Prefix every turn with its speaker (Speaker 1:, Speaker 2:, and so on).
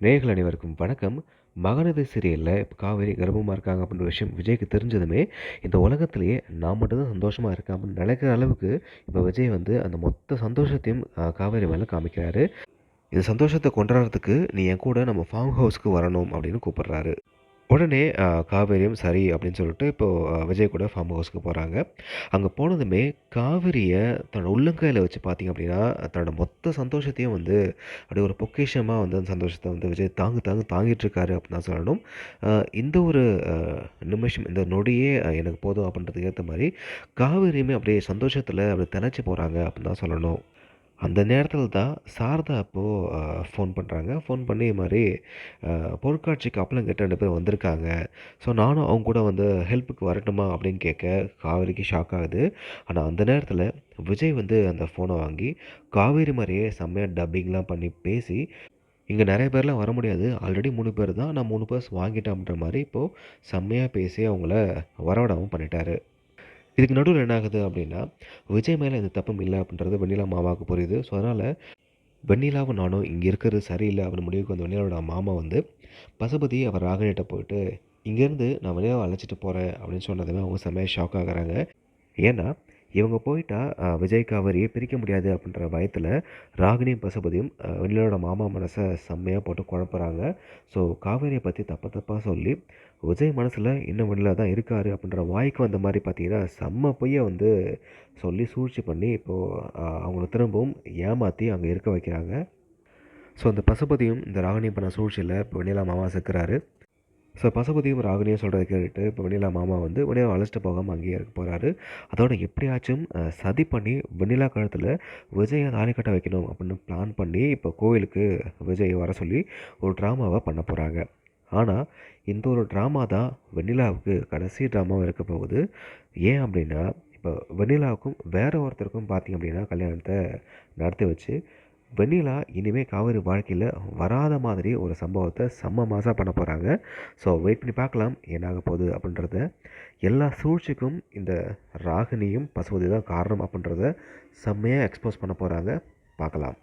Speaker 1: நேர்கள் அனைவருக்கும் வணக்கம். மகனது சிறையில் இப்போ காவேரி கர்ப்பமாக இருக்காங்க அப்படின்ற விஷயம் விஜய்க்கு தெரிஞ்சதுமே, இந்த உலகத்திலேயே நான் மட்டும்தான் சந்தோஷமாக இருக்கேன் அப்படின்னு நினைக்கிற அளவுக்கு, இப்போ விஜய் வந்து அந்த மொத்த சந்தோஷத்தையும் காவேரி மேலே காமிக்கிறாரு. இந்த சந்தோஷத்தை கொண்டாடுறதுக்கு நீ என் கூட நம்ம ஃபார்ம் ஹவுஸ்க்கு வரணும் அப்படின்னு கூப்பிடுறாரு. உடனே காவேரியும் சரி அப்படின்னு சொல்லிட்டு இப்போது விஜய் கூட ஃபார்ம் ஹவுஸ்க்கு போகிறாங்க அங்கே போனதுமே காவேரியை தன்னோட உள்ளங்கையில் வச்சு பார்த்தீங்க அப்படின்னா, தன்னோட மொத்த சந்தோஷத்தையும் வந்து அப்படியே ஒரு பொக்கேஷமாக வந்து அந்த சந்தோஷத்தை வந்து விஜய் தாங்கு தாங்கு தாங்கிட்டு இருக்காரு அப்படின்னு தான் சொல்லணும். இந்த ஒரு நிமிஷம், இந்த நொடியே எனக்கு போதும் அப்படின்றதுக்கு ஏற்ற மாதிரி காவேரியுமே அப்படியே சந்தோஷத்தில் அப்படி தினச்சி போகிறாங்க அப்படின்னு தான் சொல்லணும். அந்த நேரத்தில் தான் சாரதா அப்போது ஃபோன் பண்ணுறாங்க ஃபோன் பண்ணி இது மாதிரி பொருட்காட்சிக்கு அப்பளம் கேட்டு 2 பேர் வந்திருக்காங்க. ஸோ நானும் அவங்க கூட வந்து ஹெல்ப்புக்கு வரட்டுமா அப்படின்னு கேட்க, காவேரிக்கு ஷாக் ஆகுது. ஆனால் அந்த நேரத்தில் விஜய் வந்து அந்த ஃபோனை வாங்கி, காவேரி மாதிரியே செம்மையாக டப்பிங்லாம் பண்ணி பேசி, இங்கே நிறைய பேர்லாம் வர முடியாது. ஆல்ரெடி மூணு பேர் தான். நான் மூணு பர்ஸ் வாங்கிட்டேன் அப்படின்ற இப்போது செம்மையாக பேசி அவங்கள வரவிடாம பண்ணிட்டாரு. இதுக்கு நடுவில் என்ன ஆகுது அப்படின்னா, விஜய் மேலே இந்த தப்பும் இல்லை அப்படின்றது வெண்ணிலா மாமாவுக்கு புரியுது. ஸோ அதனால் வெண்ணிலாவும் நானும் இங்கே இருக்கிறது சரியில்லை அப்படின்னு முடிவுக்கு வந்த வெண்ணிலாவோட மாமா வந்து, பசுபதி அவர் ராகனிட்ட போயிட்டு, இங்கேருந்து நான் வெண்ணிலாவ அழைச்சிட்டு போகிறேன் அப்படின்னு சொன்னதுமே அவங்க செம்மையாக ஷாக் ஆகிறாங்க ஏன்னா, இவங்க போயிட்டா விஜய்க்கு விஜய், பிரிக்க முடியாது அப்படின்ற பயத்தில் ராகினியும், பசுபதியும் வெண்ணிலோட மாமா மனசை செம்மையாக போட்டு குழப்புறாங்க. ஸோ காவேரியை பற்றி தப்பாக தப்பாக சொல்லி, விஜய் மனசில் இன்னும் வெண்ணிலா தான் இருக்கார் அப்படின்ற வாய்க்கு வந்த மாதிரி பார்த்தீங்கன்னா, செம்ம பொய்யை வந்து சொல்லி சூழ்ச்சி பண்ணி இப்போது அவங்கள திரும்பவும் ஏமாற்றி அங்கே இருக்க வைக்கிறாங்க. ஸோ அந்த பசுபதியும் இந்த ராகினி பண்ண சூழ்ச்சியில் இப்போ வெண்ணிலா மாமா சிக்குறாரு. ஸோ பசுபதியும், ராகுனியும் சொல்கிறத கேட்டுட்டு இப்போ வெண்ணிலா மாமா வந்து வெண்ணிலாவ அழைச்சிட்டு போகாமல் அங்கேயே இருக்க போகிறாரு அதோட எப்படியாச்சும் சதி பண்ணி வெண்ணிலா கழுத்தில் விஜயை தாலி கட்ட வைக்கணும் அப்படின்னு பிளான் பண்ணி, இப்போ கோயிலுக்கு விஜய வர சொல்லி ஒரு ட்ராமாவை பண்ண போகிறாங்க ஆனால் இந்த ஒரு ட்ராமா தான் வெண்ணிலாவுக்கு கடைசி ட்ராமாவாக இருக்க போகுது. ஏன் அப்படின்னா, இப்போ வெண்ணிலாவுக்கும் வேறு ஒருத்தருக்கும் பார்த்தீங்க அப்படின்னா, கல்யாணத்தை நடத்தி வச்சு, வெண்ணிலா இனிமேல் காவேரி வாழ்க்கையில் வராத மாதிரி ஒரு சம்பவத்தை செம்ம மாஸா பண்ண போகிறாங்க ஸோ வெயிட் பண்ணி பார்க்கலாம் என்னாக போகுது அப்படின்றத. எல்லா சூழ்ச்சிக்கும் இந்த ராகினியும், பசுபதி தான் காரணம் அப்படின்றத செம்மையாக எக்ஸ்போஸ் பண்ண போகிறாங்க பார்க்கலாம்.